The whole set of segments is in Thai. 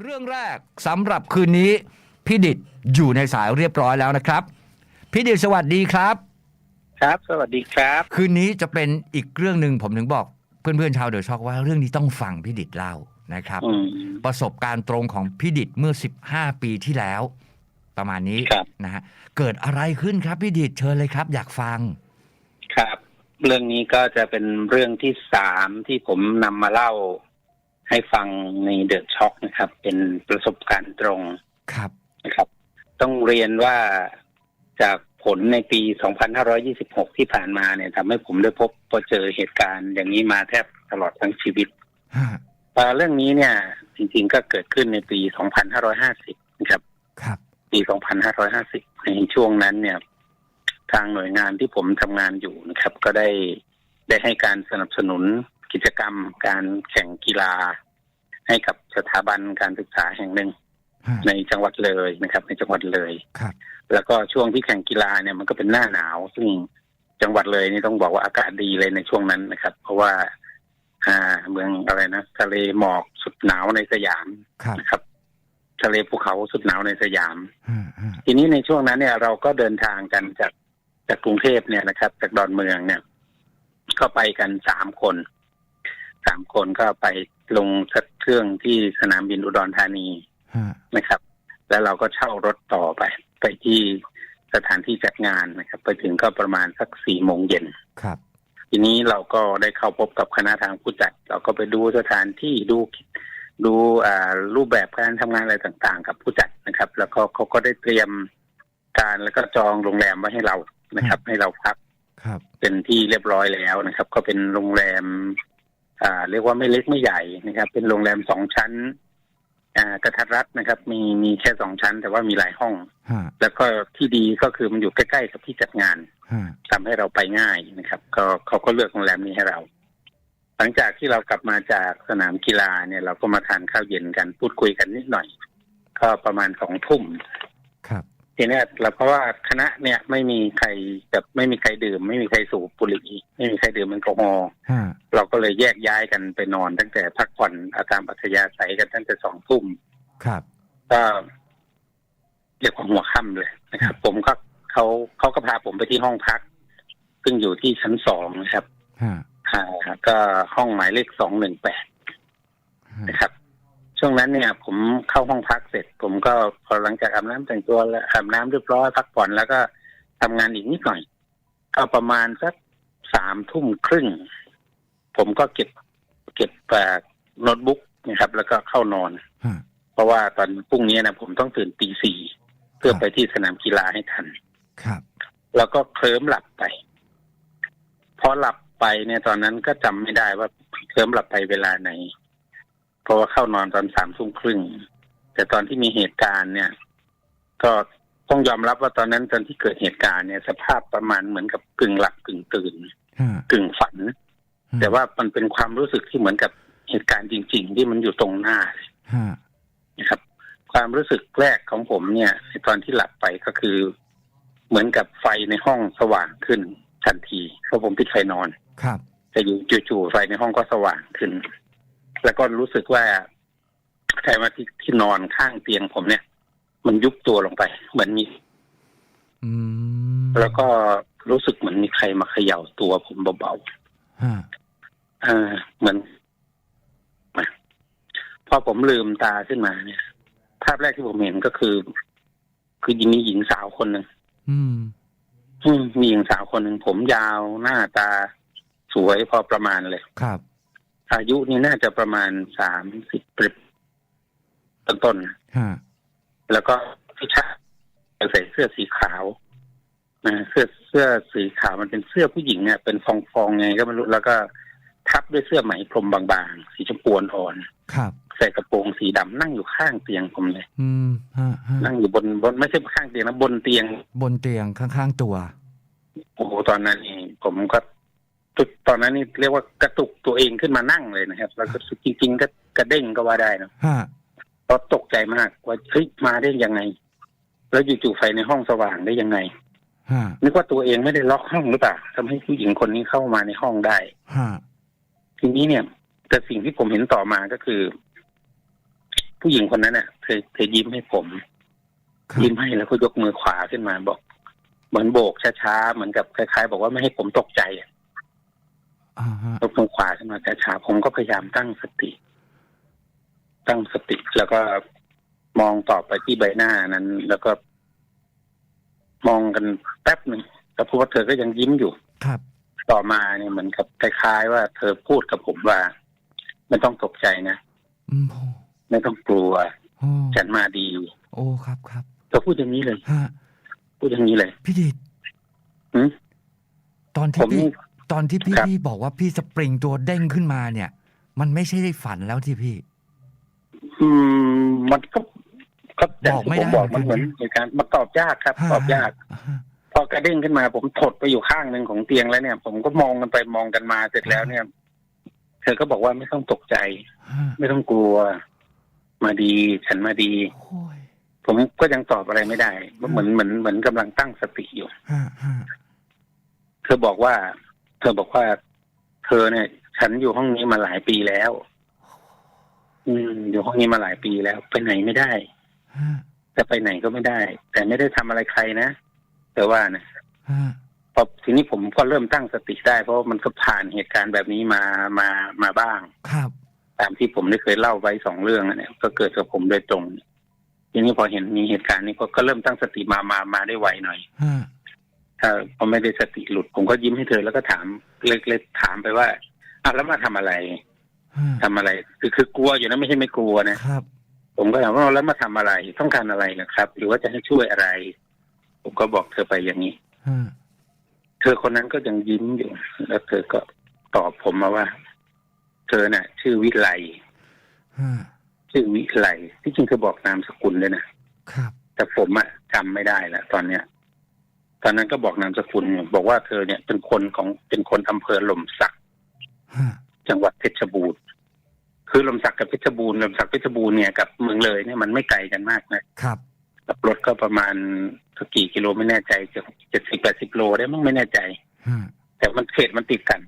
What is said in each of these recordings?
เรื่องแรกสำหรับคืนนี้พี่ดิดอยู่ในสายเรียบร้อยแล้วนะครับ พี่ดิดสวัสดีครับ ครับ สวัสดีครับ คืนนี้จะเป็นอีกเรื่องหนึ่งผมถึงบอกเพื่อนๆชาวเดอะช็อกว่าเรื่องนี้ต้องฟังพี่ดิดเล่านะครับ อืม ประสบการณ์ตรงของพี่ดิดเมื่อ 15 ปีที่แล้ว ประมาณนี้ครับ นะฮะเกิดอะไรขึ้นครับพี่ดิดเชิญเลยครับ อยากฟังครับ เรื่องนี้ก็จะเป็นเรื่องที่สามที่ผมนำมาเล่า ให้ฟังในเดอะช็อกนะครับ เป็นประสบการณ์ตรงครับนะครับ ต้องเรียนว่าจากผลในปี 2526 ที่ผ่านมาเนี่ยทำให้ผมได้พบพอเจอเหตุการณ์อย่างนี้มาแทบตลอดทั้งชีวิตฮะเอ่อเรื่องนี้เนี่ย จริงๆก็เกิดขึ้นในปี 2550 นะครับ ครับ ปี 2550 ในช่วงนั้นเนี่ย ทางหน่วยงานที่ผมทำงานอยู่นะครับ ก็ได้ได้ให้การสนับสนุนกิจกรรมการแข่งกีฬา ให้กับสถาบันการศึกษาแห่งหนึ่งฮะในจังหวัดเลยนะครับ ในจังหวัดเลยครับแล้วก็ช่วงที่แข่งกีฬาเนี่ยมันก็เป็นหน้าหนาว ซึ่งจังหวัดเลยนี่ต้องบอกว่าอากาศดีเลยในช่วงนั้นนะครับ เพราะว่า อ่าเมืองอะไรนะทะเลหมอกสุดหนาวในสยามครับนะครับ ทะเลภูเขาสุดหนาวในสยามฮะฮะทีนี้ในช่วงนั้นเนี่ย เราก็เดินทางกันจากจากกรุงเทพเนี่ยนะครับ จากดอนเมืองเนี่ยก็ไปกันสามคนสามคนก็ไป ลงสักเครื่องที่สนามบินอุดรธานีฮะนะครับ แล้วเราก็เช่ารถต่อไป ไปที่สถานที่จัดงานนะครับ ไปถึงก็ประมาณสักสี่โมงเย็นครับ ทีนี้เราก็ได้เข้าพบกับคณะทางผู้จัด เราก็ไปดูสถานที่ดูดูอ่ารูปแบบการทำงานอะไรต่างๆ กับผู้จัดนะครับ แล้วก็เขาก็ได้เตรียมการแล้วก็จองโรงแรมไว้ให้เรานะครับ ให้เราพักครับ เป็นที่เรียบร้อยแล้วนะครับ ก็เป็นโรงแรมอ่า เรียกว่าไม่เล็กไม่ใหญ่นะครับ เป็นโรงแรมสองชั้นอ่ากระทัดรัดนะครับ มีมีแค่สองชั้น แต่ว่ามีหลายห้องฮะแล้วก็ที่ดีก็คือมันอยู่ใกล้ๆกับที่จัดงานฮะทำให้เราไปง่ายนะครับ ก็เขาก็เลือกโรงแรมนี้ให้เรา หลังจากที่เรากลับมาจากสนามกีฬาเนี่ย เราก็มาทานข้าวเย็นกันพูดคุยกันนิดหน่อย ก็ประมาณสองทุ่มครับ ทีเนี้ยเราเพราะว่าคณะเนี่ยไม่มีใครแบบไม่มีใครดื่ม ไม่มีใครสูบบุหรี่ไม่มีใครดื่มแอลกอฮอล์ฮะเราก็เลยแยกย้ายกันไปนอน ตั้งแต่พักผ่อนอาตามอัธยาศัยกันตั้งแต่สองทุ่มครับก็เรียกว่าหัวค่ำเลยนะครับ ผมก็เขาเขาก็พาผมไปที่ห้องพัก ซึ่งอยู่ที่ชั้นสองนะครับฮะอ่าก็ห้องหมายเลขสองหนึ่งแปดฮะนะครับ ช่วงนั้นเนี่ย ผมเข้าห้องพักเสร็จ ผมก็พอหลังจากอาบน้ำแต่งตัวแล้วอาบน้ำเรียบร้อยพักผ่อนแล้วก็ทำงานอีกนิดหน่อยก็ประมาณสักสามทุ่มครึ่ง ผมก็เก็บ เก็บแบบโน้ตบุ๊กนะครับ แล้วก็เข้านอนฮะเพราะว่าตอนพรุ่งนี้นะผมต้องตื่นตีสี่เพื่อไปที่สนามกีฬาให้ทัน ครับ แล้วก็เคลิ้มหลับไปพอหลับไปเนี่ยตอนนั้นก็จำไม่ได้ว่าเคลิ้มหลับไปเวลาไหน เพราะว่าเข้านอนตอนสามทุ่มครึ่ง แต่ตอนที่มีเหตุการณ์เนี่ย ก็ต้องยอมรับว่าตอนนั้นตอนที่เกิดเหตุการณ์เนี่ย สภาพประมาณเหมือนกับกึ่งหลับกึ่งตื่นฮะกึ่งฝัน แต่ว่ามันเป็นความรู้สึกที่เหมือนกับเหตุการณ์จริง ๆ ที่มันอยู่ตรงหน้าฮะนะครับ ความรู้สึกแรกของผมเนี่ยในตอนที่หลับไปก็คือ เหมือนกับไฟในห้องสว่างขึ้นทันทีเพราะผมปิดไฟนอน ครับ แต่อยู่จู่ๆไฟในห้องก็สว่างขึ้น แล้วก็รู้สึกว่าใครมาที่ที่นอนข้างเตียงผมเนี่ย มันยุบตัวลงไปเหมือนมีอืมแล้วก็รู้สึกเหมือนมีใครมาเขย่าตัวผมเบาฮะๆอ่าเหมือนมาพอผมลืมตาขึ้นมาเนี่ย ภาพแรกที่ผมเห็นก็คือ คือมีหญิงสาวคนหนึ่งอืมอืมมีหญิงสาวคนหนึ่งผมยาวหน้าตาสวยพอประมาณเลยครับ อายุนี่น่าจะประมาณสามสิบปีต้นฮะๆแล้วก็ผู้ชายใส่เสื้อสีขาวนะเสื้อเสื้อสีขาวมันเป็นเสื้อผู้หญิงเนี่ยเป็นฟองฟองๆไงก็ไม่รู้แล้วก็ทับด้วยเสื้อไหมพรมบางๆ สีชมพูอ่อนครับๆใส่กระโปรงสีดำนั่งอยู่ข้างเตียงผมเลย อืมฮะฮะนั่งอยู่บนบนไม่ใช่ข้างเตียงนะบนเตียง บนเตียงข้างๆตัวโอ้โหตอนนั้นนี่ผมก็ ตุตอนนั้นนี่เรียกว่ากระตุกตัวเองขึ้นมานั่งเลยนะครับ แล้วก็จริงๆก็กระเด้งก็ว่าได้นะฮะเพราะตกใจมากว่าเฮ้ยมาได้ยังไง แล้วจู่ๆไฟในห้องสว่างได้ยังไงฮะนึกว่าตัวเองไม่ได้ล็อกห้องหรือเปล่าทำให้ผู้หญิงคนนี้เข้ามาในห้องได้ฮะทีนี้เนี่ย แต่สิ่งที่ผมเห็นต่อมาก็คือ ผู้หญิงคนนั้นเน่ะเธอเธอยิ้มให้ผมครับยิ้มให้แล้วก็ยกมือขวาขึ้นมาบอก เหมือนโบกช้าๆเหมือนกับคล้าย ๆ บอกว่าไม่ให้ผมตกใจอะอ่าฮะ ยกมือขวาขึ้นมาช้าๆผมก็พยายามตั้งสติ ตั้งสติแล้วก็มองต่อไปที่ใบหน้านั้น แล้วก็ มองกันแป๊บหนึ่งแล้วพบว่าเธอก็ยังยิ้มอยู่ครับ ต่อมาเนี่ยเหมือนกับคล้ายๆ ว่าเธอพูดกับผมว่า ไม่ต้องตกใจนะอืมโอ้ไม่ต้องกลัวโอ้ฉันมาดี โอ้ครับครับเธอพูดอย่างนี้เลยฮะพูดอย่างนี้เลย พี่ดิดหืมตอนผที่มพี่นี่ ตอนที่พี่ครับ พี่บอกว่าพี่สปริงตัวเด้งขึ้นมาเนี่ย มันไม่ใช่ได้ฝันแล้วที่พี่ อืม มันก็ก็อย่างบอกไม่ที่ผมได้บอกมันเหเหมืมืออนนกันเหตุการณ์มันตอบยากครับ ตอบยากอ่ฮะพอกระเด้งขึ้นมาผมถดไปอยู่ข้างหนึ่งของเตียงแล้วเนี่ย ผมก็มองกันไปมองกันมาเสร็จแล้วเนี่ย เธอก็บอกว่าไม่ต้องตกใจฮะไม่ต้องกลัว มาดีฉันมาดี โอ้ยผมก็ยังตอบอะไรไม่ได้ เหมือนเหมือนเหมือนกำลังตั้งสติอยู่ ฮะฮะเธอบอกว่า เธอบอกว่า เธอเนี่ย ฉันอยู่ห้องนี้มาหลายปีแล้ว อืม อยู่ห้องนี้มาหลายปีแล้ว ไปไหนไม่ได้ฮะจะไปไหนก็ไม่ได้ แต่ไม่ได้ทำอะไรใครนะแต่ว่านะฮะพอทีนี้ผมก็เริ่มตั้งสติได้ เพราะว่ามันก็ผ่านเหตุการณ์แบบนี้มามามาบ้าง ครับ ตามที่ผมได้เคยเล่าไว้สองเรื่องอะเนี่ยก็เกิดกับผมโดยตรงทีนี้พอเห็นมีเหตุการณ์นี้ก็ก็เริ่มตั้งสติมามามาได้ไวหน่อยฮะ ถ้าพอไม่ได้สติหลุด ผมก็ยิ้มให้เธอแล้วก็ถามเล็กๆถามไปว่าอะแล้วมาทำอะไรฮะทำอะไร คือคือกลัวอยู่นะไม่ใช่ไม่กลัวนะครับ ผมก็ถามว่าแล้วมาทำอะไรต้องการอะไรนะครับ หรือว่าจะให้ช่วยอะไร ผมก็บอกเธอไปอย่างนี้ฮะเธอคนนั้นก็ยังยิ้มอยู่ แล้วเธอก็ตอบผมมาว่า เธอน่ะ ชื่อวิไลฮะชื่อวิไลที่จริงเธอบอกนามสกุลเลยนะครับ แต่ผมอะจำไม่ได้แล้วตอนเนี้ย ตอนนั้นก็บอกนามสกุลอยู่บอกว่าเธอเนี่ยเป็นคนของเป็นคนอำเภอหล่มสักฮะจังหวัดเพชรบูรณ์คือลมสักกับเพชรบูรณ์ลมสักเพชรบูรณ์เนี่ยกับเมืองเลยเนี่ยมันไม่ไกลกันมากนะครับขับรถก็ประมาณสักกี่กิโลไม่แน่ใจจะเจ็ดสิบแปดสิบโลได้มั้งไม่แน่ใจฮะแต่มันเขตมันติดกัน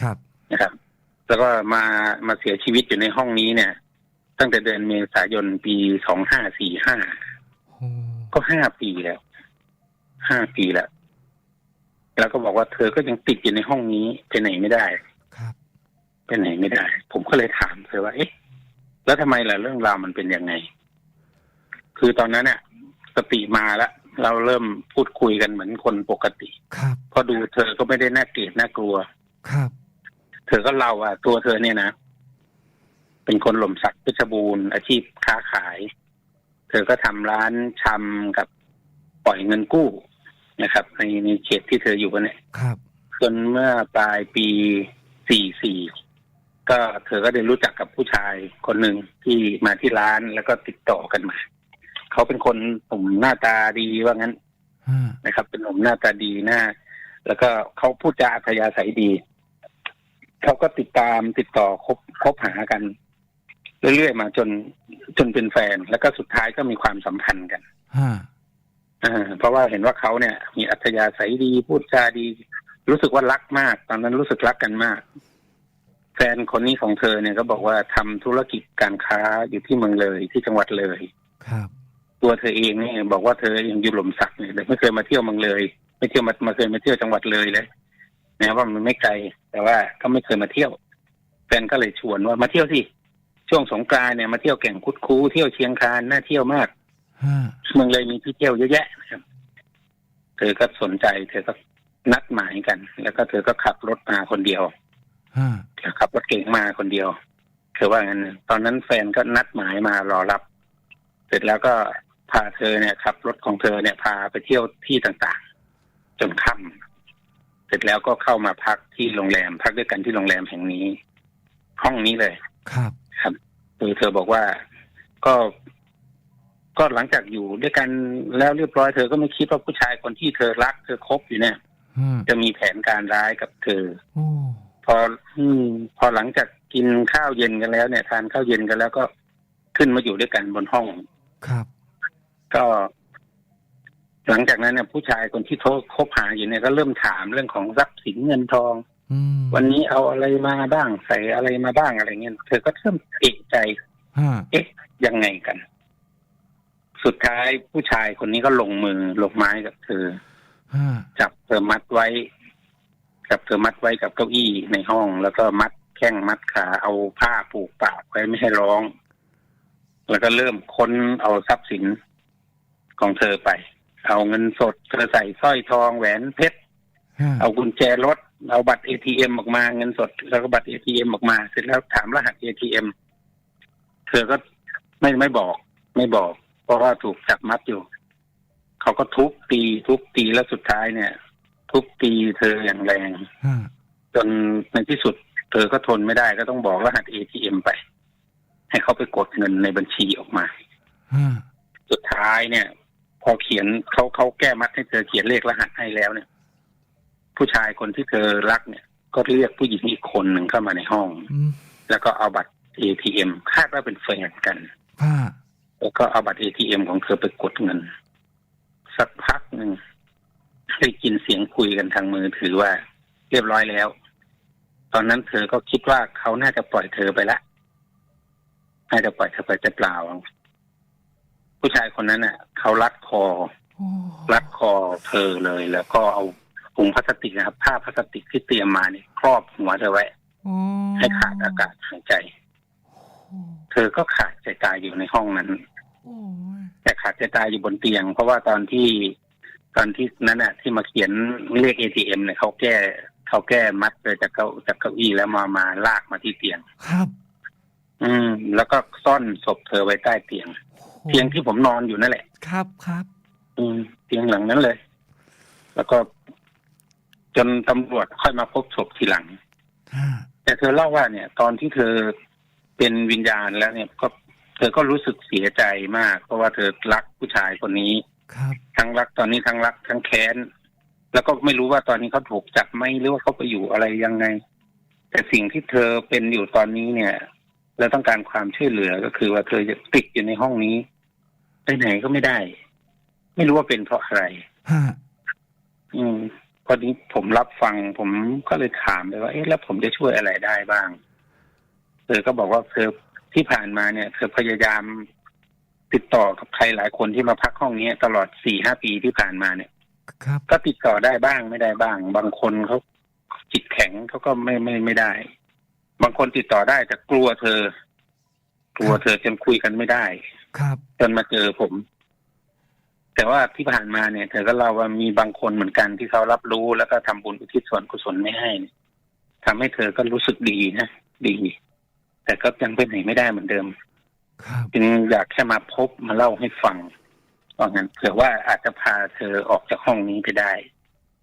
ครับนะครับ แล้วก็มามาเสียชีวิตอยู่ในห้องนี้เนี่ย ตั้งแต่เดือนเมษายนปีสองห้าสี่ห้าโอ้ก็ห้าปีแล้ว ห้าปีแล้ว แล้วก็บอกว่าเธอก็ยังติดอยู่ในห้องนี้ไปไหนไม่ได้ ครับไปไหนไม่ได้ ผมก็เลยถามเธอว่า เอ๊ะ แล้วทำไมล่ะเรื่องราวมันเป็นยังไง คือตอนนั้นเนี่ยสติมาแล้วเราเริ่มพูดคุยกันเหมือนคนปกติ ครับเพอดูเธอก็ไม่ได้น่าเกลียดน่ากลัว ครับ เธอก็เล่าว่าตัวเธอเนี่ยนะ เป็นคนหล่มสักเพชรบูรณ์อาชีพค้าขาย เธอก็ทำร้านชำกับปล่อยเงินกู้ นะครับ ในในเขตที่เธออยู่กันเนี่ยครับ จนเมื่อปลายปี44ก็เธอก็ได้รู้จักกับผู้ชายคนหนึ่งที่มาที่ร้านแล้วก็ติดต่อกันมา เขาเป็นคนหนุ่มหน้าตาดีว่างั้นฮะนะครับ เป็นหนุ่มหน้าตาดีหน้า แล้วก็เขาพูดจาอัธยาศัยดี เขาก็ติดตามติดต่อคบคบหากันเรื่อยๆมาจนจนเป็นแฟน แล้วก็สุดท้ายก็มีความสัมพันธ์กันฮะอ่า เพราะว่าเห็นว่าเขาเนี่ย มีอัธยาศัยดีพูดจาดี รู้สึกว่ารักมาก ตอนนั้นรู้สึกรักกันมาก แฟนคนนี้ของเธอเนี่ยก็บอกว่าทำธุรกิจการค้าอยู่ที่เมืองเลยที่จังหวัดเลยครับ ตัวเธอเองเนี่ยบอกว่าเธอยังอยู่หล่มสักเนี่ยแต่ไม่เคยมาเที่ยวเมืองเลย ไม่เที่ยวมามาเคยมาเที่ยวจังหวัดเลยเลยนะว่ามันไม่ไกล แต่ว่าก็ไม่เคยมาเที่ยว แฟนก็เลยชวนว่ามาเที่ยวสิช่วงสงกรานต์เนี่ยมาเที่ยวแก่งคุดคูเที่ยวเชียงคานน่าเที่ยวมากฮะ เมืองเลยมีที่เที่ยวเยอะแยะนะครับ เธอก็สนใจ เธอก็นัดหมายกัน แล้วก็เธอก็ขับรถมาคนเดียวฮะขับรถเก่งมาคนเดียว เธอว่างั้นนะตอนนั้นแฟนก็นัดหมายมารอรับ เสร็จแล้วก็พาเธอเนี่ยขับรถของเธอเนี่ยพาไปเที่ยวที่ต่างๆ จนค่ำเสร็จแล้วก็เข้ามาพักที่โรงแรม พักด้วยกันที่โรงแรมแห่งนี้ ห้องนี้เลย ครับ ครับคือเธอบอกว่าก็ ก็หลังจากอยู่ด้วยกันแล้วเรียบร้อยเธอก็ไม่คิดว่าผู้ชายคนที่เธอรัก เธอคบอยู่เนี่ยฮะจะมีแผนการร้ายกับเธอโอ้พออืมพอหลังจากกินข้าวเย็นกันแล้วเนี่ย ทานข้าวเย็นกันแล้วก็ขึ้นมาอยู่ด้วยกันบนห้องครับ ก็ หลังจากนั้นเนี่ยผู้ชายคนที่โทษคบหาอยู่เนี่ยก็เริ่มถามเรื่องของทรัพย์สินเงินทองอืมวันนี้เอาอะไรมาบ้างใส่อะไรมาบ้างอะไรเงี้ยเธอก็เริ่มเอกใจฮะเอ๊ะยังไงกัน สุดท้ายผู้ชายคนนี้ก็ลงมือลงไม้กับเธอฮะจับเธอมัดไว้ จับเธอมัดไว้กับเก้าอี้ในห้อง แล้วก็มัดแข้งมัดขาเอาผ้าผูกปากไว้ไม่ให้ร้อง แล้วก็เริ่มค้นเอาทรัพย์สินของเธอไป เอาเงินสดเธอใส่สร้อยทองแหวนเพชรฮะเอากุญแจรถ เอาบัตรเอทีเอ็มออกมาเงินสด แล้วก็บัตรเอทีเอ็มออกมา เสร็จแล้วถามรหัสเอทีเอ็มเธอก็ไม่ไม่บอก ไม่บอก เพราะว่าถูกจับมัดอยู่ เขาก็ทุบตี ทุบตีแล้วสุดท้ายเนี่ย ทุบตีเธออย่างแรงฮะจนในที่สุด เธอก็ทนไม่ได้ก็ต้องบอกรหัสเอทีเอ็มไป ให้เขาไปกดเงินในบัญชีออกมาฮะสุดท้ายเนี่ย พอเขียนเขาเขาแก้มัดให้เธอเขียนเลขรหัสให้แล้วเนี่ย ผู้ชายคนที่เธอรักเนี่ย ก็เรียกผู้หญิงอีกคนหนึ่งเข้ามาในห้องอืมแล้วก็เอาบัตร ATM คาดว่าเป็นแฟนกันฮะ แล้วก็เอาบัตร ATM ของเธอไปกดเงิน สักพักหนึ่งได้ยินเสียงคุยกันทางมือถือว่า เรียบร้อยแล้ว ตอนนั้นเธอก็คิดว่าเขาน่าจะปล่อยเธอไปละน่าจะปล่อยเธอไปจะเปล่า ผู้ชายคนนั้นน่ะ เขารัดคอโอ้รัดคอเธอเลย แล้วก็เอาถุงพลาสติกนะครับผ้าพลาสติกที่เตรียมมาเนี่ยครอบหัวเธอไว้โอ้ให้ขาดอากาศหายใจ เธอก็ขาดใจตายอยู่ในห้องนั้นโอ้ยแต่ขาดใจตายอยู่บนเตียง เพราะว่าตอนที่ตอนที่นั้นน่ะที่มาเขียนเลข ATM เนี่ยเขาแก้เขาแก้มัดเลยจากเก้าจากเก้าอี้แล้วมามาลากมาที่เตียงครับ อืม แล้วก็ซ่อนศพเธอไว้ใต้เตียงโอ้เตียงที่ผมนอนอยู่นั่นแหละ ครับครับ อืมเตียงหลังนั้นเลย แล้วก็จนตำรวจค่อยมาพบศพทีหลังฮะแต่เธอเล่าว่าเนี่ย ตอนที่เธอ เป็นวิญญาณแล้วเนี่ยก็เธอก็รู้สึกเสียใจมาก เพราะว่าเธอรักผู้ชายคนนี้ครับทั้งรักตอนนี้ทั้งรักทั้งแค้น แล้วก็ไม่รู้ว่าตอนนี้เขาถูกจับไหมหรือว่าเขาไปอยู่อะไรยังไง แต่สิ่งที่เธอเป็นอยู่ตอนนี้เนี่ย แล้วต้องการความช่วยเหลือก็คือว่าเธอจะติดอยู่ในห้องนี้ไปไหนก็ไม่ได้ ไม่รู้ว่าเป็นเพราะอะไรฮะอืมพอนี้ผมรับฟังผมก็เลยถามไปว่า เอ๊ะแล้วผมจะช่วยอะไรได้บ้าง เธอก็บอกว่าเธอที่ผ่านมาเนี่ยเธอพยายามติดต่อกับใครหลายคนที่มาพักห้องนี้ตลอดสี่ห้าปีที่ผ่านมาเนี่ย ครับ ก็ติดต่อได้บ้างไม่ได้บ้าง บางคนเขาจิตแข็งเขาก็ไม่ไม่ไม่ได้ บางคนติดต่อได้แต่กลัวเธอ กลัวเธอจนคุยกันไม่ได้ ครับจนมาเจอผม แต่ว่าที่ผ่านมาเนี่ย เธอก็เล่าว่ามีบางคนเหมือนกันที่เขารับรู้แล้วก็ทำบุญอุทิศส่วนกุศลไม่ให้เนี่ยทำให้เธอก็รู้สึกดีนะดี แต่ก็ยังไปไหนไม่ได้เหมือนเดิมครับจึงอยากแค่มาพบมาเล่าให้ฟังว่างั้นเผื่อว่าอาจจะพาเธอออกจากห้องนี้ไปได้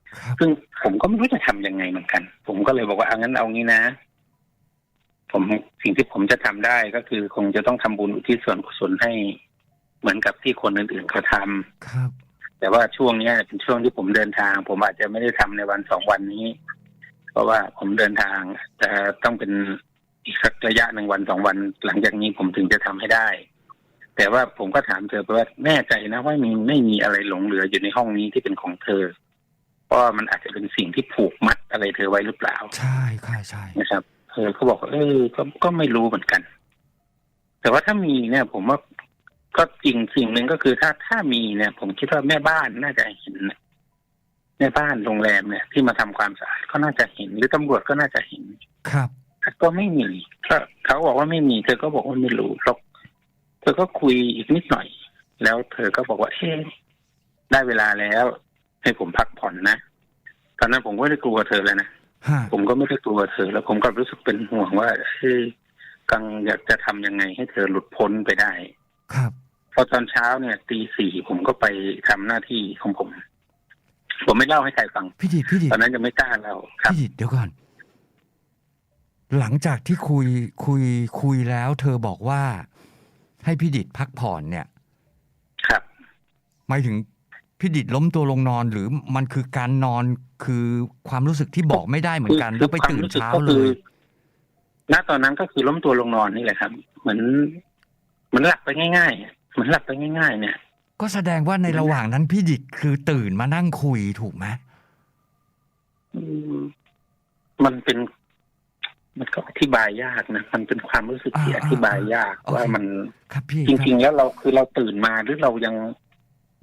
ครับซึ่งผมก็ไม่รู้จะทำยังไงเหมือนกัน ผมก็เลยบอกว่าเอางั้นเอางี้นะ ผมสิ่งที่ผมจะทำได้ก็คือ คงจะต้องทำบุญอุทิศส่วนกุศลให้เหมือนกับที่คนอื่นๆเขาทำครับ แต่ว่าช่วงเนี้ยเป็นช่วงที่ผมเดินทาง ผมอาจจะไม่ได้ทำในวันสองวันนี้ เพราะว่าผมเดินทางแต่ต้องเป็น อีกสักระยะหนึ่งวันสองวันหลังจากนี้ผมถึงจะทำให้ได้ แต่ว่าผมก็ถามเธอไปว่าแน่ใจนะว่ามีไม่มีอะไรหลงเหลืออยู่ในห้องนี้ที่เป็นของเธอ เพราะว่ามันอาจจะเป็นสิ่งที่ผูกมัดอะไรเธอไว้หรือเปล่า ใช่ค่ะใช่นะครับเธอเขาบอกว่าเออก็ก็ไม่รู้เหมือนกัน แต่ว่าถ้ามีเนี่ย ผมว่าก็จริงสิ่งหนึ่งก็คือถ้าถ้ามีเนี่ย ผมคิดว่าแม่บ้านน่าจะเห็นนะแม่บ้านโรงแรมเนี่ย ที่มาทำความสะอาดก็น่าจะเห็นหรือตำรวจก็น่าจะเห็นครับแต่ ก็ไม่มีก็เขาบอกว่าไม่มี เธอก็บอกว่าไม่รู้หรอกเธอก็คุยอีกนิดหน่อย แล้วเธอก็บอกว่าเอ๊ะได้เวลาแล้ว ให้ผมพักผ่อนนะตอนนั้นผมก็ไม่ได้กลัวเธอแล้วนะฮะผมก็ไม่ได้กลัวเธอ แล้วผมก็รู้สึกเป็นห่วงว่าเฮ้ยกังอยากจะทำยังไงให้เธอหลุดพ้นไปได้ ครับพอตอนเช้าเนี่ยตีสี่ผมก็ไปทำหน้าที่ของผม ผมไม่เล่าให้ใครฟัง พี่ดิดพี่ดิดตอนนั้นยังไม่กล้าเล่าครับพี่ดิดเดี๋ยวก่อน หลังจากที่คุยคุยคุยแล้ว เธอบอกว่าให้พี่ดิดพักผ่อนเนี่ย ครับหมายถึงพี่ดิดล้มตัวลงนอนหรือมันคือการนอนคือความรู้สึกที่บอกไม่ได้เหมือนกันคืแล้วไปความตื่นรู้สึกเช้าก็เลคือยณตอนนั้นก็คือล้มตัวลงนอนนี่แหละครับ เหมือนเหมือนหลับไปง่ายๆอะเหมือนหลับไปง่าย ๆ เนี่ย ก็แสดงว่าในระหว่างนั้นพี่ดิดคือตื่นมานั่งคุยถูกไหมอืมมันเป็น มันก็อธิบายยากนะ มันเป็นความรู้สึกที่อ่าอธิบายยากอ่าว่าโอเคมันครับพี่จริง ๆ แล้วเราคือเราตื่นมาหรือเรายัง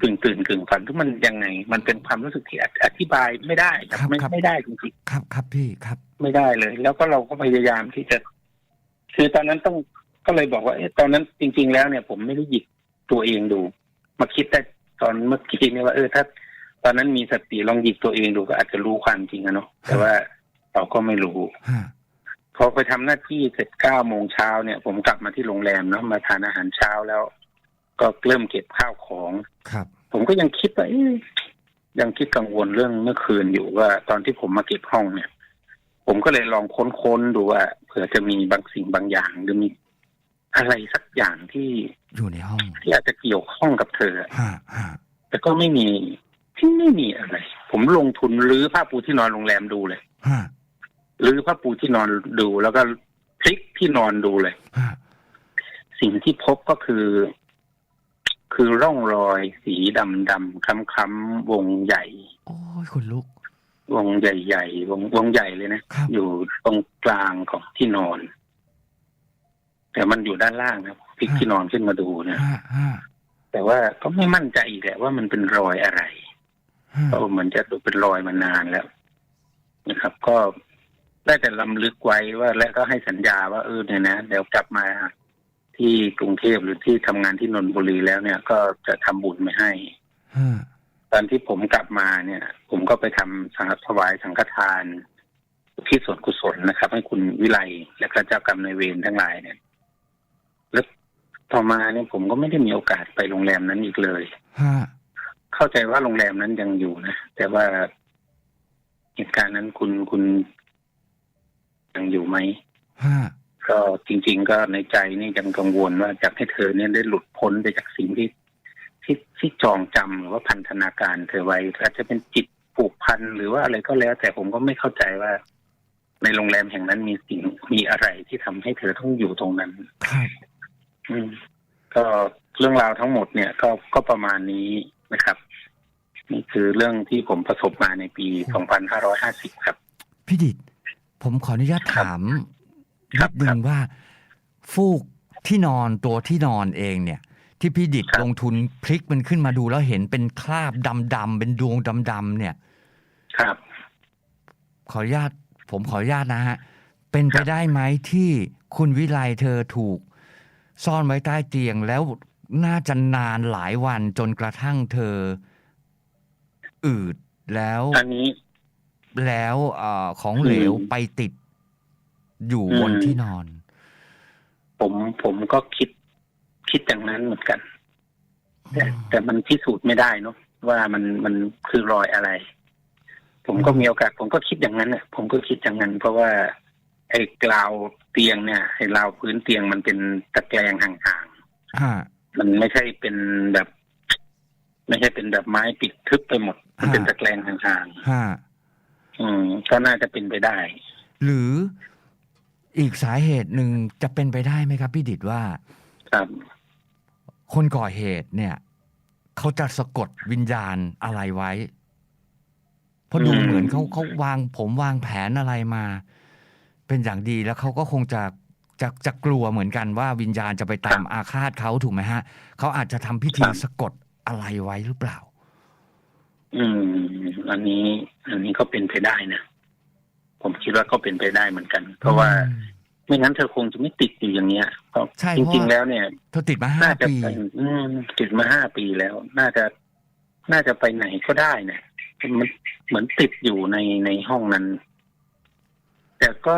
กึ่งตื่นกึ่งฝันหรือมันยังไง มันเป็นความรู้สึกที่ออธิบายไม่ได้ครับไม่ไม่ได้จริงครับครับพี่ครับๆไม่ได้เลย แล้วก็เราก็พยายามที่จะ คือตอนนั้นต้องก็เลยบอกว่าเอ๊ะตอนนั้นจริง ๆ แล้วเนี่ย ผมไม่ได้หยิบตัวเองดู มาคิดได้ตอนเมื่อกี้เนี่ยว่าเออถ้า ตอนนั้นมีสติลองหยิบตัวเองดูก็อาจจะรู้ความจริงอะเนาะแต่ว่าเราก็ไม่รู้ฮะ พอไปทำหน้าที่เสร็จเก้าโมงเช้าเนี่ย ผมกลับมาที่โรงแรมเนาะมาทานอาหารเช้าแล้ว ก็เริ่มเก็บข้าวของครับ ผมก็ยังคิดว่าเอ๊ะยังคิดกังวลเรื่องเมื่อคืนอยู่ว่า ตอนที่ผมมาเก็บห้องเนี่ย ผมก็เลยลองค้นๆดูว่าเผื่อจะมีบางสิ่งบางอย่าง หรือมีอะไรสักอย่างที่อยู่ในห้อง ที่อาจจะเกี่ยวข้องกับเธอฮะฮะแต่ก็ไม่มีที่ไม่มีอะไร ผมลงทุนรื้อผ้าปูที่นอนโรงแรมดูเลย ฮะรื้อผ้าปูที่นอนดู แล้วก็พลิกที่นอนดูเลยฮะสิ่งที่พบก็คือ คือร่องรอยสีดำดำค้ำค้ำๆวงใหญ่ โอ้ยคนลุก วงใหญ่ๆวงวงใหญ่เลยนะครับอยู่ตรงกลางของที่นอน แต่มันอยู่ด้านล่างนะพลิกที่นอนขึ้นมาดูนะฮะฮะแต่ว่าก็ไม่มั่นใจอีกแหละว่ามันเป็นรอยอะไรฮะเพราะเหมือนจะดูเป็นรอยมานานแล้วนะครับ ก็ ได้แต่ลำลึกไว้ว่าและก็ให้สัญญาว่าเออเนี่ยนะเดี๋ยวกลับมาที่กรุงเทพหรือที่ทำงานที่นนทบุรีแล้วเนี่ย ก็จะทำบุญไม่ให้ฮะตอนที่ผมกลับมาเนี่ย ผมก็ไปทำสังฆถวายสังฆทาน ที่ส่วนกุศลนะครับ ให้คุณวิไลและพระเจ้ากรรมนายเวรทั้งหลายเนี่ย แล้วต่อมาเนี่ยผมก็ไม่ได้มีโอกาสไปโรงแรมนั้นอีกเลยฮะเข้าใจว่าโรงแรมนั้นยังอยู่นะแต่ว่าเหตุการณ์นั้นคุณคุณ ยังอยู่ไหมฮะก็จริง ๆ ก็ในใจนี่ยังกังวลว่าอยากให้เธอเนี่ยได้หลุดพ้นไปจากสิ่งที่ที่ที่จองจำหรือว่าพันธนาการเธอไว้อาจจะเป็นจิตผูกพันหรือว่าอะไรก็แล้ว แต่ผมก็ไม่เข้าใจว่า ในโรงแรมแห่งนั้นมีสิ่งมีอะไรที่ทำให้เธอต้องอยู่ตรงนั้นครับอืมก็เรื่องราวทั้งหมดเนี่ย ก็ก็ประมาณนี้นะครับ นี่คือเรื่องที่ผมประสบมาในปี 2550 ครับ พี่ดิด ผมขออนุญาตถามครันิบดนึครังบว่าฟูกที่นอนตัวที่นอนเองเนี่ย ที่พี่ดิดครับลงทุนพลิกมันขึ้นมาดูแล้วเห็นเป็นคราบดำๆเป็นดวงดำๆเนี่ย ครับ ขออนุญาต ผมขออนุญาตนะฮะ เป็นไปครับได้ไหมที่คุณวิไลเธอถูก ซ่อนไว้ใต้เตียงแล้วน่าจะนานหลายวันจนกระทั่งเธอ อืดแล้ว อันนี้ แล้วเออของเหลวอืมไปติดอยู่บนอืมที่นอน ผมผมก็คิดคิดอย่างนั้นเหมือนกัน แต่อืมแต่มันพิสูจน์ไม่ได้เนอะว่ามันมันคือรอยอะไร ผมก็อืมมีโอกาส ผมก็คิดอย่างนั้นน่ะผมก็คิดอย่างนั้น เพราะว่า ไอ้กราวเตียงเนี่ยไอ้ราวพื้นเตียงมันเป็นตะแกรงห่างฮะๆมันไม่ใช่เป็นแบบ ไม่ใช่เป็นแบบไม้ปิดทึบไปหมด มันเป็นฮะตะแกรงห่างฮะๆ อืม ก็น่าจะเป็นไปได้ หรืออีกสาเหตุหนึ่งจะเป็นไปได้ไหมครับ พี่ดิดว่า ครับ คนก่อเหตุเนี่ย เขาจะสะกดวิญญาณอะไรไว้ เพราะดูอืมเหมือนเขาเขาวางผมวางแผนอะไรมา เป็นอย่างดีแล้วเขาก็คงจะจะจะกลัวเหมือนกันว่าวิญญาณจะไปตามอาฆาตเขาถูกไหมฮะ เขาอาจจะทำพิธีสะกดอะไรไว้หรือเปล่า อืม อันนี้ อันนี้ก็เป็นไปได้นะผมคิดว่าก็เป็นไปได้เหมือนกัน เพราะว่าอืมไม่งั้นเธอคงจะไม่ติดอยู่อย่างเงี้ยเพราะใช่จเพราะริงๆแล้วเนี่ยเธอติดมาห้าน่าจะปีไปอืมติดมาห้าปีแล้ว น่าจะ น่าจะไปไหนก็ได้เนี่ยมันเหมือนติดอยู่ในในห้องนั้น แต่ก็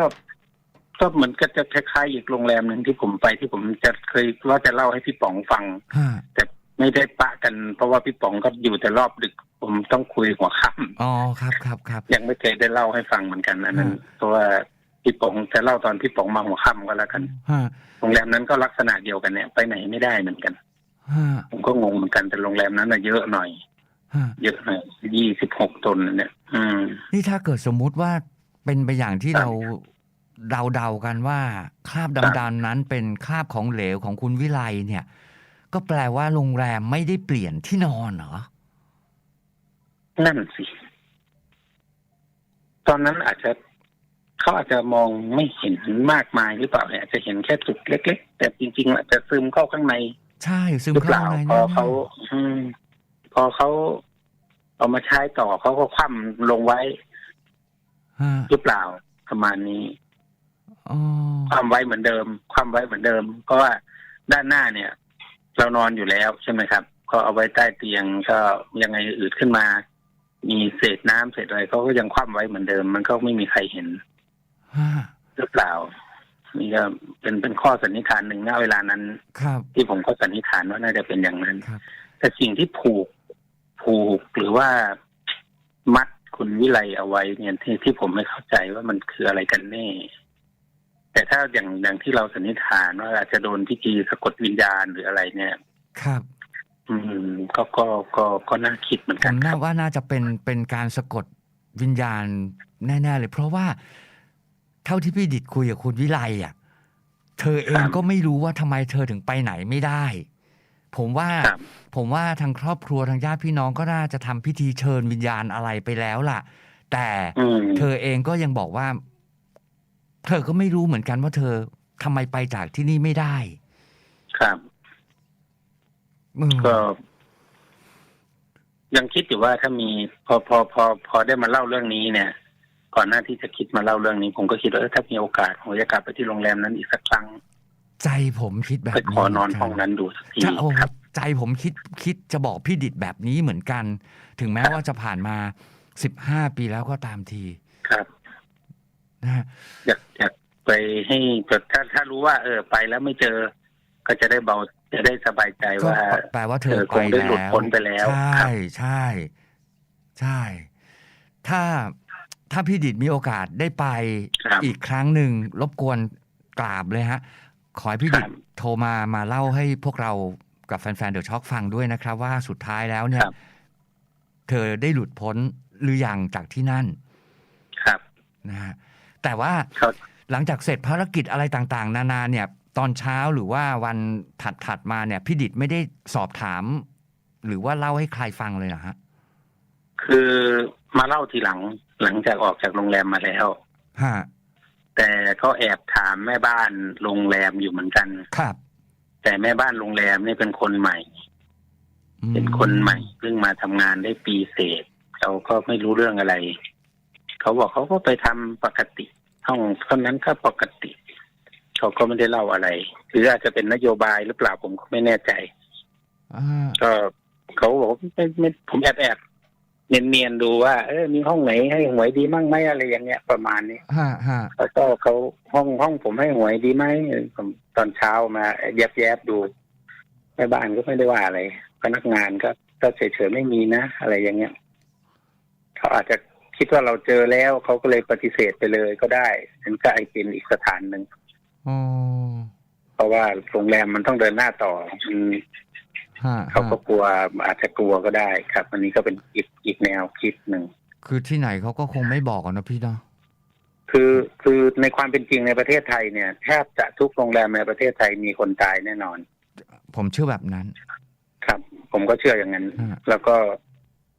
ก็เหมือนก็จะคล้ายๆอีกโรงแรมหนึ่งที่ผมไปที่ผมจะเคยว่าจะเล่าให้พี่ป๋องฟังฮะแต่ไม่ได้ปะกัน เพราะว่าพี่ป๋องก็อยู่แต่รอบดึก ผมต้องคุยหัวค่ำอ๋อครับครับครับ ยังไม่เคยได้เล่าให้ฟังเหมือนกันอันนั้นอืมเพราะว่าพี่ป๋องจะเล่าตอนพี่ป๋องมาหัวค่ำก็แล้วกันฮะโรงแรมนั้นก็ลักษณะเดียวกันเนี่ยไปไหนไม่ได้เหมือนกันฮะผมก็งงเหมือนกันแต่โรงแรมนั้นน่ะเยอะหน่อยฮะเยอะหน่อยยี่สิบหกตนเนี่ย อืม นี่ถ้าเกิดสมมุติว่าเป็นไปอย่างที่ครับเราเดาเดาๆกันว่าคราบครับดำๆนั้นเป็นคราบของเหลวของคุณวิไลเนี่ย ก็แปลว่าโรงแรมไม่ได้เปลี่ยนที่นอนเหรอ นั่นสิ ตอนนั้นอาจจะเขาอาจจะมองไม่เห็นมากมายหรือเปล่าเนี่ยอาจจะเห็นแค่จุดเล็ก ๆ แต่จริง ๆ อาจจะซึมเข้าข้างใน ใช่ซึมหรือเปเข้าล่าในพอแน่ๆเขาอืมพอเขาเอามาใช้ต่อเขาก็คว่ำลงไว้ฮะหรือเปล่าประมาณนี้อ๋อคว่ำไว้เหมือนเดิม คว่ำไว้เหมือนเดิม เพราะว่าด้านหน้าเนี่ย เรานอนอยู่แล้วใช่ไหมครับ ก็เอาไว้ใต้เตียงก็ยังไงอืดขึ้นมา มีเศษน้ำเศษอะไรเขาก็ยังคว่ำไว้เหมือนเดิม มันก็ไม่มีใครเห็นฮะหรือเปล่านี่ก็เป็นเป็นข้อสันนิษฐานหนึ่งณเวลานั้นครับที่ผมก็สันนิษฐานว่าน่าจะเป็นอย่างนั้นครับแต่สิ่งที่ผูกผูกหรือว่ามัดคุณวิไลเอาไว้เนี่ยที่ที่ผมไม่เข้าใจว่ามันคืออะไรกันแน่ แต่ถ้าอย่างอย่างที่เราสันนิษฐานว่าอาจจะโดนพิธีสะกดวิญญาณหรืออะไรเนี่ย ครับ อืมก็ก็ก็ก็น่าคิดเหมือนผกันมคน่ารับ ว่าน่าจะเป็นเป็นการสะกดวิญญาณแน่ ๆ เลย เพราะว่าเท่าที่พี่ดิดคุยกับคุณวิไลอะ เธอเองครับก็ไม่รู้ว่าทำไมเธอถึงไปไหนไม่ได้ ผมว่าครับ ผมว่าทางครอบครัวทางญาติพี่น้องก็น่าจะทำพิธีเชิญวิญญาณอะไรไปแล้วล่ะ แต่อืมเธอเองก็ยังบอกว่า เธอก็ไม่รู้เหมือนกันว่าเธอทำไมไปจากที่นี่ไม่ได้ ครับอืม ก็ยังคิดอยู่ว่าถ้ามีพอพอพอ พอได้มาเล่าเรื่องนี้เนี่ย ก่อนหน้าที่จะคิดมาเล่าเรื่องนี้ ผมก็คิดว่าเออถ้ามีโอกาสผมจะกลับไปที่โรงแรมนั้นอีกสักครั้ง ใจผมคิดแบบไปนี้ขอนอนเหมืกัห้องนั้นดูสักทีจะโอ้ครับ ใจผมคิดคิดจะบอกพี่ดิดแบบนี้เหมือนกัน ถึงแม้ครับว่าจะผ่านมาสิบห้าปีแล้วก็ตามทีครับนะฮะอยากอยากไปให้แบบถ้าถ้ารู้ว่า เออ ไปแล้วไม่เจอ ก็จะได้เบา จะได้สบายใจก็ว่าแปลว่าเธอเธอคไปงได้หลุดแล้วพ้นไปแล้ว ใช่ครับใช่ใช่ ถ้าถ้าพี่ดิดมีโอกาสได้ไปครับอีกครั้งหนึ่งรบกวนกราบเลยฮะ ขอให้พี่ดิดครับโทรมามาเล่าให้พวกเรากับแฟนๆเดอะช็อคฟังด้วยนะครับ ว่าสุดท้ายแล้วเนี่ยครับเธอได้หลุดพ้นหรือยังจากที่นั่น ครับนะฮะแต่ว่าเขาหลังจากเสร็จภารกิจอะไรต่าง ๆ นานาเนี่ย ตอนเช้าหรือว่าวันถัดๆมาเนี่ยพี่ดิดไม่ได้สอบถาม หรือว่าเล่าให้ใครฟังเลยเหรอฮะคือมาเล่าทีหลังหลังจากออกจากโรงแรมมาแล้วฮะแต่เขาแอบถามแม่บ้านโรงแรมอยู่เหมือนกันครับ แต่แม่บ้านโรงแรมนี่เป็นคนใหม่อืมเป็นคนใหม่เพิ่งมาทำงานได้ปีเศษเราก็ไม่รู้เรื่องอะไร เขาบอกเขาก็ไปทำปกติห้องเท่านั้นก็ปกติ เขาก็ไม่ได้เล่าอะไร หรืออาจจะเป็นนโยบายหรือเปล่าผมก็ไม่แน่ใจอ่าก็เขาบอกว่าไม่ไม่ผมแอบแอบเนียนเนียนๆดูว่าเออมีห้องไหนให้หวยดีมั่งไหมอะไรอย่างเงี้ยประมาณนี้ฮะฮะแล้วก็เขาห้องห้องผมให้หวยดีไหมผมตอนเช้ามาแยบแยบๆดูแม่บ้านก็ไม่ได้ว่าอะไรพนักงานก็ก็เฉยๆไม่มีนะ อะไรอย่างเงี้ยเขาอาจจะคิดว่าเราเจอแล้วเขาก็เลยปฏิเสธไปเลยก็ได้นั่นก็ไอเป็นอีกสถานหนึ่งอ๋อ เพราะว่าโรงแรมมันต้องเดินหน้าต่ออืมฮะเขาก็ฮะกลัวอาจจะกลัวก็ได้ครับ อันนี้ก็เป็นอีกอีกแนวคิดหนึ่งคือที่ไหนเขาก็คงไม่บอกอะนะพี่เนาะคือคือในความเป็นจริงในประเทศไทยเนี่ยแทบจะทุกโรงแรมในประเทศไทยมีคนตายแน่นอน ผมเชื่อแบบนั้น ครับ ผมก็เชื่ออย่างนั้นฮะแล้วก็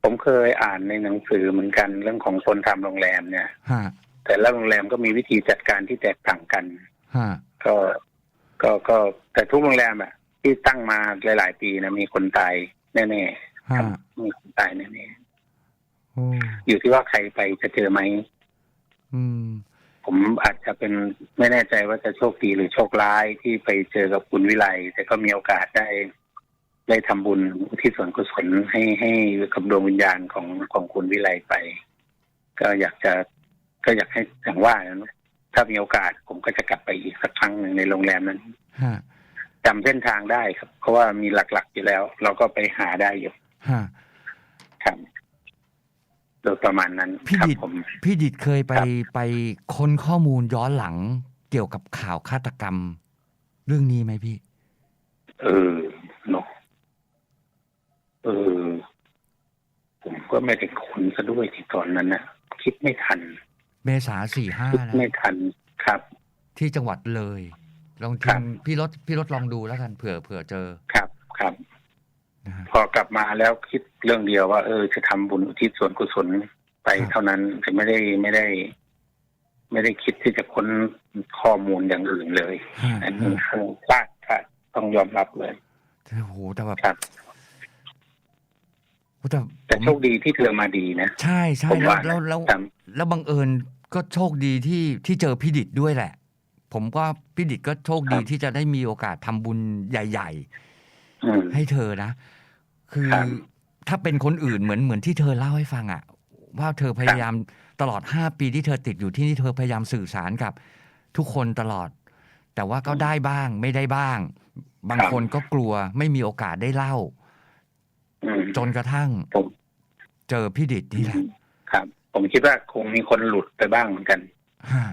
ผมเคยอ่านในหนังสือเหมือนกันเรื่องของคนทำโรงแรมเนี่ยฮะแต่ละโรงแรมก็มีวิธีจัดการที่แตกต่างกันฮะ ก็ก็ก็แต่ทุกโรงแรมอะที่ตั้งมาหลาย ๆ ปีนะมีคนตายแน่ๆคฮะรับมีคนตายแน่โอ้ๆอยู่ที่ว่าใครไปจะเจอไหมอืมผมอาจจะเป็นไม่แน่ใจว่าจะโชคดีหรือโชคร้ายที่ไปเจอกับคุณวิไลแต่ก็มีโอกาสได้ ได้ทำบุญที่ส่วนกุศลให้ให้กับดวงวิญญาณของของคุณวิไลไป ก็อยากจะก็อยากให้อย่างว่านะ ถ้ามีโอกาสผมก็จะกลับไปอีกสักครั้งหนึ่งในโรงแรมนั้นฮะจำเส้นทางได้ครับ เพราะว่ามีหลักๆอยู่แล้ว เราก็ไปหาได้อยู่ฮะครับโดยประมาณนั้นพี่ครับดิดผมพี่ดิดเคยไปครับไปค้นข้อมูลย้อนหลังเกี่ยวกับข่าวฆาตกรรม เรื่องนี้ไหมพี่ เออเนาะเออ ผมก็ไม่ได้คนซะด้วยที่ตอนนั้นนะคิดไม่ทัน เมษาสี่ห้าคิดนะไม่ทันครับ ที่จังหวัดเลย ลองครัทิ้บงพี่รถพี่รถลองดูแล้วกันเผื่อเผื่อเจอครับครับนะฮะพอกลับมาแล้วคิดเรื่องเดียวว่า เออ จะทำบุญอุทิศส่วนกุศลไปครับเท่านั้นแต่ไม่ได้ไม่ได้ ไม่ได้คิดที่จะค้นข้อมูลอย่างอื่นเลยฮะอันนี้คือพลาดพลาดต้องยอมรับเลยโอ้โหแต่แบบครับโอ้แต่แต่ผมโชคดีที่เธอมาดีนะ ใช่ใช่ผมแล้วว่าแล้วแล้วครับแล้วบังเอิญ ก็โชคดีที่ที่เจอพี่ดิดด้วยแหละ ผมก็พี่ดิดก็โชคดีที่จะได้มีโอกาสทำบุญใหญ่ อืม ๆ ให้เธอนะ คือครับถ้าเป็นคนอื่นเหมือนเหมือนที่เธอเล่าให้ฟังอะว่าเธอพยายามตลอดห้าปีที่เธอติดอยู่ที่นี่เธอพยายามสื่อสารกับ ทุกคนตลอด แต่ว่าก็ได้บ้างไม่ได้บ้าง บางคนก็กลัวไม่มีโอกาสได้เล่า อืมจนกระทั่งผมเจอพี่ดิดนี่แหละ ครับ ผมคิดว่าคงมีคนหลุดไปบ้างเหมือนกันฮะ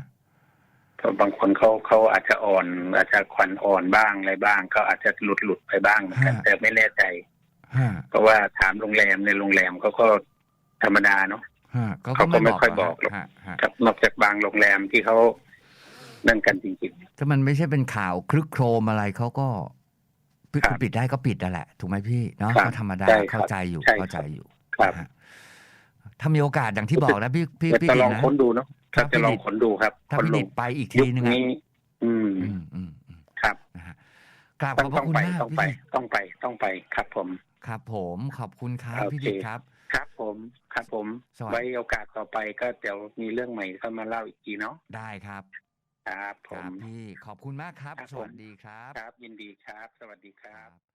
เพราะบางคนเขาเขาอาจจะอ่อน อาจจะควันอ่อนบ้างอะไรบ้าง ก็อาจจะหลุดหลุดไปบ้างเหมือนกันแต่ไม่แน่ใจฮะเพราะว่าถามโรงแรมในโรงแรมเขาก็ธรรมดาเนาะฮะก็เขาก็ไม่ค่อยบอกหรอกฮะฮะครับนอกจากบางโรงแรมที่เขานั่นกันจริงถ้ามันไม่ใช่เป็นข่าวคลึกโครมอะไรเขาก็ปิดครับปิดได้ก็ปิดนั่นแหละ ถูกไหมพี่เนาะครับก็ธรรมดาใช่ครับเข้าใจอยู่ใช่ครับเข้าใจอยู่ๆครับนะฮะ ถ้ามีโอกาสอย่างที่บอกนะพี่พี่แต่พี่จะดิลดองนะค้นดูเนาะครัถ้าบจะลองพี่ดิษค้นดูครับถ้าค้นพี่ลดิงดไปอีกยุทีคนึงอะนี้อืมอืมอืมอืมครับนะฮะกราบขต้ออบงพระต้องคุณไปมากต้องพี่ไปดิษต้องไปต้องไปครับผม ครับ ผมขอบคุณครับโอเคพี่ดิษครับ ครับผมครับผมสวัสดีไว้โอกาสต่อไปก็เดี๋ยวมีเรื่องใหม่เข้ามาเล่าอีกทีเนาะได้ครับครับผครับมพี่ขอบคุณมากครับครับสผมวัสดีครับ ครับ ยินดีครับ สวัสดีครับครับ